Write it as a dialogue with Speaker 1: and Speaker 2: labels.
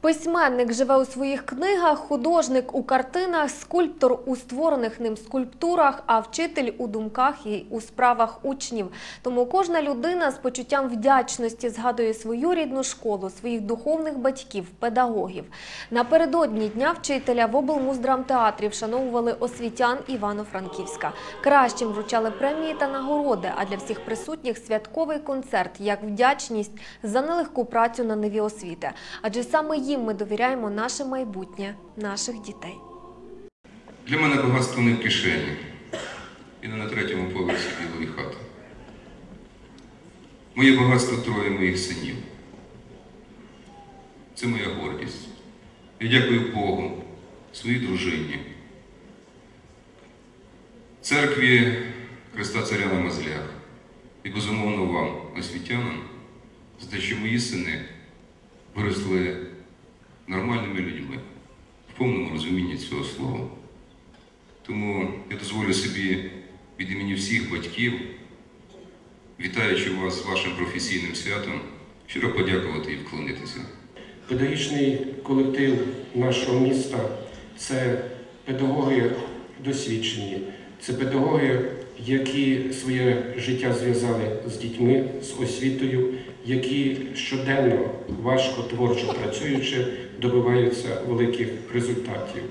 Speaker 1: Письменник живе у своїх книгах, художник у картинах, скульптор у створених ним скульптурах, а вчитель у думках і у справах учнів. Тому кожна людина з почуттям вдячності згадує свою рідну школу, своїх духовних батьків, педагогів. Напередодні Дня вчителя в облмуздрамтеатрі вшановували освітян Івано-Франківська. Кращим вручали премії та нагороди, а для всіх присутніх святковий концерт як вдячність за нелегку працю на ниві освіти. Адже саме їм ми довіряємо наше майбутнє, наших дітей.
Speaker 2: Для мене багатство не в кишені і не на третьому поверсі білої хати. Моє багатство троє моїх синів. Це моя гордість. Я дякую Богу, своїй дружині, церкві Христа Царя на Мазлях і безумовно вам, освітянам, за те, що мої сини виросли нормальними людьми в повному розумінні цього слова. Тому я дозволю собі від імені всіх батьків, вітаючи вас з вашим професійним святом, щиро подякувати і вклонитися.
Speaker 3: Педагогічний колектив нашого міста це педагоги досвідчені, це педагоги, які своє життя зв'язали з дітьми, з освітою, які щоденно важко творчо працюючи добиваються великих результатів.